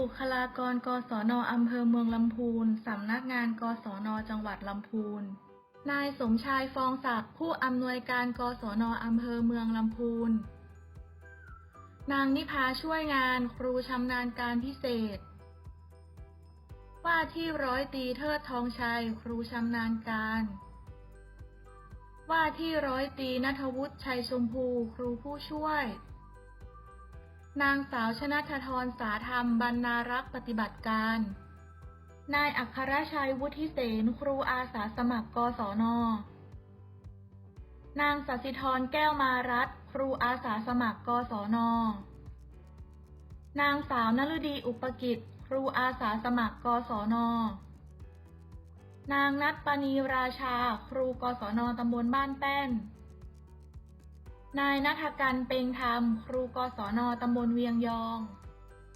บุคลากรกศนอำเภอเมืองลำพูน สำนักงานกศนจังหวัดลำพูน นายสมชายฟองศักดิ์ผู้อำนวยการกศนอำเภอเมืองลำพูน นางนิพาช่วยงานครูชำนาญการพิเศษ ว่าที่ร้อยตีเทิดทองชัยครูชำนาญการ ว่าที่ร้อยตีนัทวุฒิชัยชมพูครูผู้ช่วย นางสาวชนัทธรสาธรรมบรรณารักษ์ปฏิบัติการ นายอัครชัยวุฒิเสนครูอาสาสมัครกศน นางสสิธรแก้วมารัตครูอาสาสมัครกศน นางสาวนฤดีอุปกิจ ครูอาสาสมัครกศน นางนัทปณีราชา ครูกศนตำบลบ้านแป้น นายนัทกันเปงธรรม ครูกศนตำบลเวียงยอง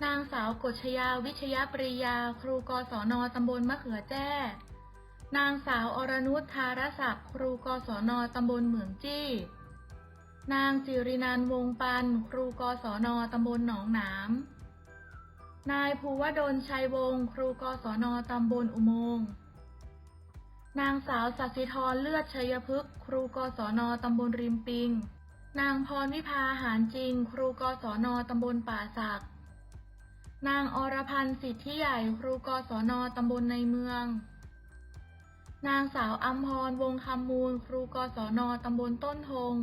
นางสาวกฎชยาวิชยปริยา ครูกศนตำบลมะเขือแจ้ นางสาวอรนุชธารศักดิ์ครูกศนตำบลเหมืองจี้ นางสิรินันวงปัน ครูกศนตำบลหนองหนาม นายภูวดลชัยวงศ์ครูกศนตำบลอุโมงค์นางสาวสัสิธรเลือดชัยพฤกษ์ครูกศนตำบลริมปิง นางพรวิภาหารจริง ครูกศนตำบลป่าสัก นางอรพันธ์สิทธิใหญ่ ครูกศนตำบลในเมือง นางสาวอัมพร วงคำมูล ครูกศนตำบลต้นทง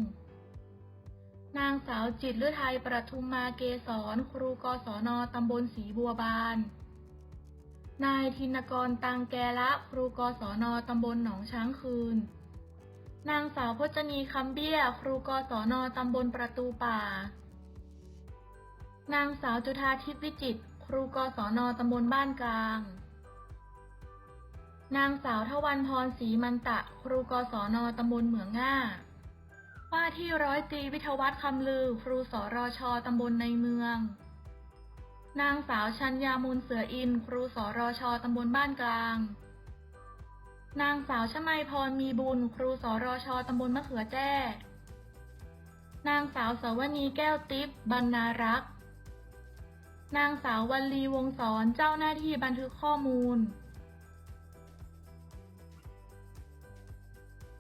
นางสาวจิตฤทัยประทุมมาเกษร ครูกศนตำบลศรีบัวบาน นายธินกรตังแกละ ครูกศนตำบลหนองช้างคืน นางสาวพจนีคำเบี้ย ครูกศนตำบลประตูป่า นางสาวจุธาทิพย์วิจิต ครูกศนตำบลบ้านกลาง นางสาวทวันพรศรีมันตะ ครูกศนตำบลเหมืองง่า ว่าที่ร้อยตรีวิทวัฒน์คำลือ ครูสรชตำบลในเมือง นางสาวชัญญามูลเสืออิน ครูสรชตำบลบ้านกลาง นางสาวชมัยพรมีบุญ ครูสรชตำบลมะเขือแจ้ นางสาวสวนีแก้วติ๊บบรรณารักษ์ นางสาววัลลีวงศรเจ้าหน้าที่บันทึกข้อมูล